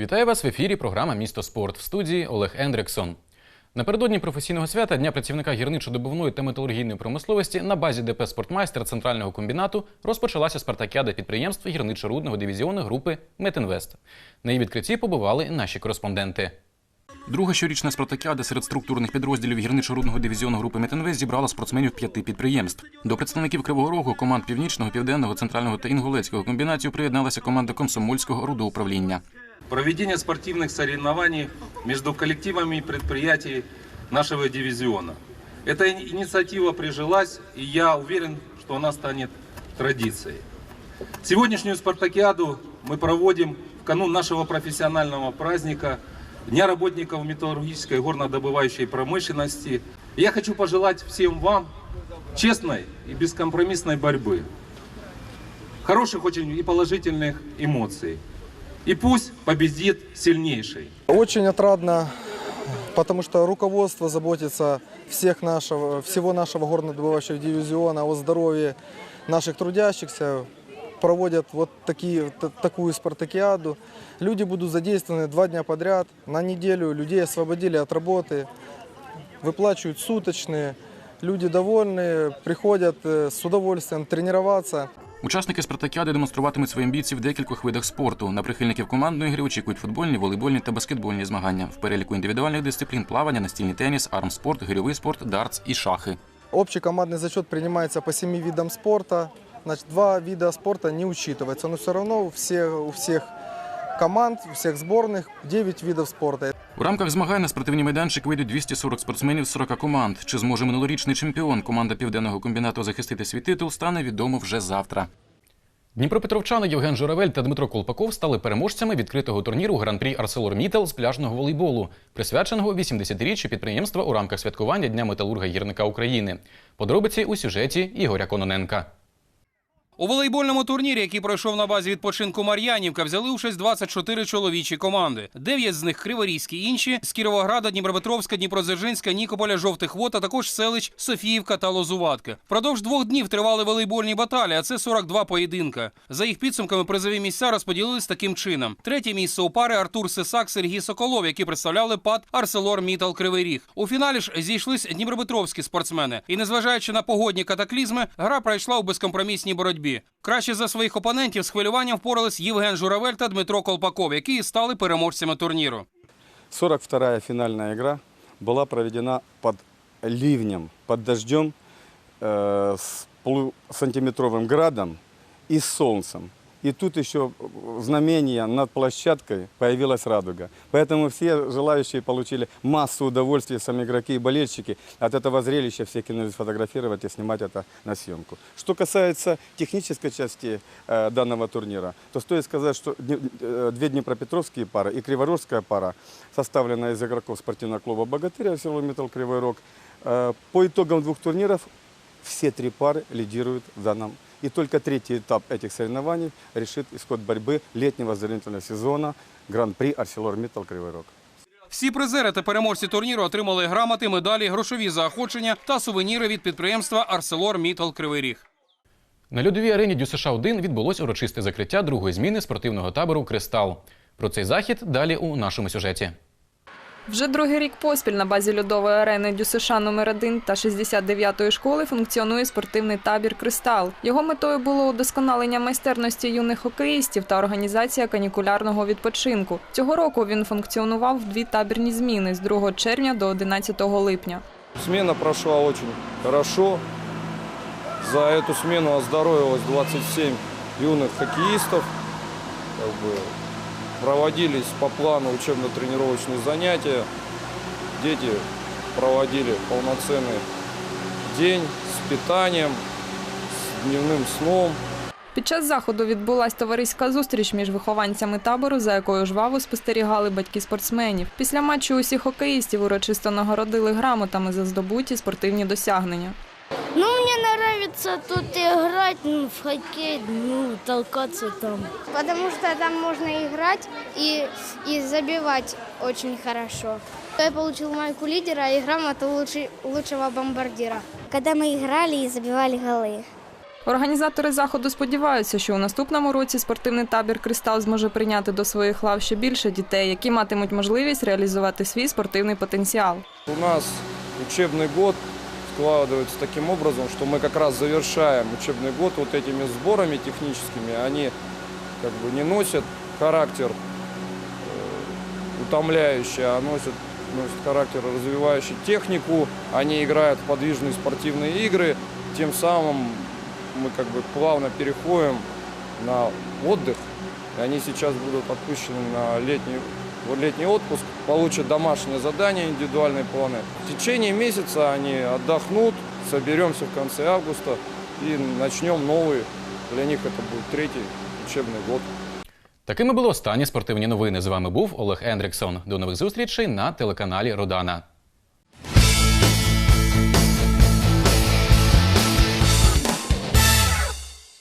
Вітаю вас в ефірі. Програма Місто спорт в студії Олег Ендриксон. Напередодні професійного свята Дня працівника гірничо-добувної та металургійної промисловості на базі ДП Спортмайстер центрального комбінату розпочалася спартакіада підприємств гірничо-рудного дивізіону групи Метинвест. На її відкритті побували наші кореспонденти. Друга щорічна спартакіада серед структурних підрозділів гірничо-рудного дивізіону групи Метинвест зібрала спортсменів п'яти підприємств. До представників Кривого Рогу, команд Північного, Південного, Центрального та Інгулецького комбінатів приєдналася команда комсомольського рудоуправління. Проведение спортивных соревнований между коллективами и предприятий нашего дивизиона. Эта ини- инициатива прижилась, и я уверен, что она станет традицией. Сегодняшнюю спартакиаду мы проводим в канун нашего профессионального праздника Дня работников металлургической и горнодобывающей промышленности. Я хочу пожелать всем вам честной и бескомпромиссной борьбы, хороших очень и положительных эмоций. И пусть победит сильнейший. Очень отрадно, потому что руководство заботится всех нашего, всего нашего горнодобывающего дивизиона о здоровье наших трудящихся, проводят вот такие, т- такую спартакиаду. Люди будут задействованы два дня подряд. На неделю людей освободили от работы, выплачивают суточные. Люди довольны, приходят э, с удовольствием тренироваться. Учасники спартакіади демонструватимуть свої амбіції в декількох видах спорту. На прихильників командної гри очікують футбольні, волейбольні та баскетбольні змагання. В переліку індивідуальних дисциплін плавання, настільний теніс, армспорт, гирьовий спорт, дартс і шахи. Общий командный зачет принимается по семи видам спорта. Значит, два вида спорта не учитывается, но все равно у всех, у всех команд, у всех сборных 9 видов спорта. У рамках змагань на спортивний майданчик вийдуть 240 спортсменів з 40 команд. Чи зможе минулорічний чемпіон команда південного комбінату захистити свій титул, стане відомо вже завтра. Дніпропетровчани Євген Журавель та Дмитро Колпаков стали переможцями відкритого турніру Гран-прі Арселор Мітел з пляжного волейболу, присвяченого 80-річчю підприємства у рамках святкування Дня металурга гірника України. Подробиці у сюжеті Ігоря Кононенка. У волейбольному турнірі, який пройшов на базі відпочинку Мар'янівка, взяли участь 24 чоловічі команди. Дев'ять з них криворізькі, інші з Кіровограда, Дніпропетровська, Дніпродзержинська, Нікополя, Жовтих Вод, а також селищ Софіївка та Лозуватка. Впродовж двох днів тривали волейбольні баталії, а це 42 поєдинка. За їх підсумками призові місця розподілились таким чином: третє місце у пари Артур Сисак, Сергій Соколов, які представляли ПАД Арселор Мітал Кривий Ріг. У фіналі ж зійшлись дніпропетровські спортсмени. І незважаючи на погодні катаклізми, гра пройшла у безкомпромісній боротьбі Краще за своїх опонентів з хвилюванням впорались Євген Журавель та Дмитро Колпаков, які і стали переможцями турніру. 42-я финальная игра была проведена под ливнем, под дождем, э, с полусантиметровым градом и с солнцем. И тут еще знамение над площадкой появилась радуга. Поэтому все желающие получили массу удовольствия, сами игроки и болельщики. От этого зрелища все кинулись фотографировать и снимать это на съемку. Что касается технической части э, данного турнира, то стоит сказать, что э, две днепропетровские пары и криворожская пара, составленная из игроков спортивного клуба «Богатырь» село Металл Кривой Рог, э, по итогам двух турниров все три пары лидируют в данном. И только третий этап этих соревнований решит исход борьбы летнего оздоровительного сезона Гран-при Арселор Миттал Кривой Рог. Всі призери та переможці турніру отримали грамоти, медалі, грошові заохочення та сувеніри від підприємства Арселор Мітал Кривий Ріг. На льодовій арені дюсш 1 відбулось урочисте закриття другої зміни спортивного табору Кристал. Про цей захід далі у нашому сюжеті. Вже другий рік поспіль на базі льодової арени ДЮСШ номер 1 та 69-ї школи функціонує спортивний табір Кристал. Його метою було удосконалення майстерності юних хокеїстів та організація канікулярного відпочинку. Цього року він функціонував в дві табірні зміни з 2 червня до 11 липня. Смена прошла очень хорошо. За эту смену оздоровилось 27 юных хоккеистов. Как бы проводились по плану учебно-тренировочные занятия. Дети проводили полноценный день с питанием, с дневным сном. Під час заходу відбулась товариська зустріч між вихованцями табору, за якою жваво спостерігали батьки спортсменів. Після матчу усі хокеїстів урочисто нагородили грамотами за здобуті спортивні досягнення. Ну, мне нравится тут играть ну, в хоккей, ну, толкаться там. Потому что там можно играть и, и забивать очень хорошо. Я получил майку лидера и грамоту лучше- лучшего бомбардира. Когда мы играли и забивали голы. Організатори заходу сподіваються, що у наступному році спортивний табір Кристал зможе прийняти до своїх лав ще більше дітей, які матимуть можливість реалізувати свій спортивний потенціал. У нас учебный год складывается таким образом, что мы как раз завершаем учебный год вот этими сборами техническими. Они как бы не носят характер э, утомляющий, а носят, носят характер развивающий технику. Они играют в подвижные спортивные игры. Тем самым мы как бы плавно переходим на отдых. И они сейчас будут отпущены на летний, в летний отпуск, получат домашние задания, индивидуальные планы. В течение месяца они отдохнут, соберемся в конце августа и начнем новый. Для них это будет третий учебный год. Такими були останні спортивні новини. З вами був Олег Ендріксон. До нових зустрічей на телеканалі Родана.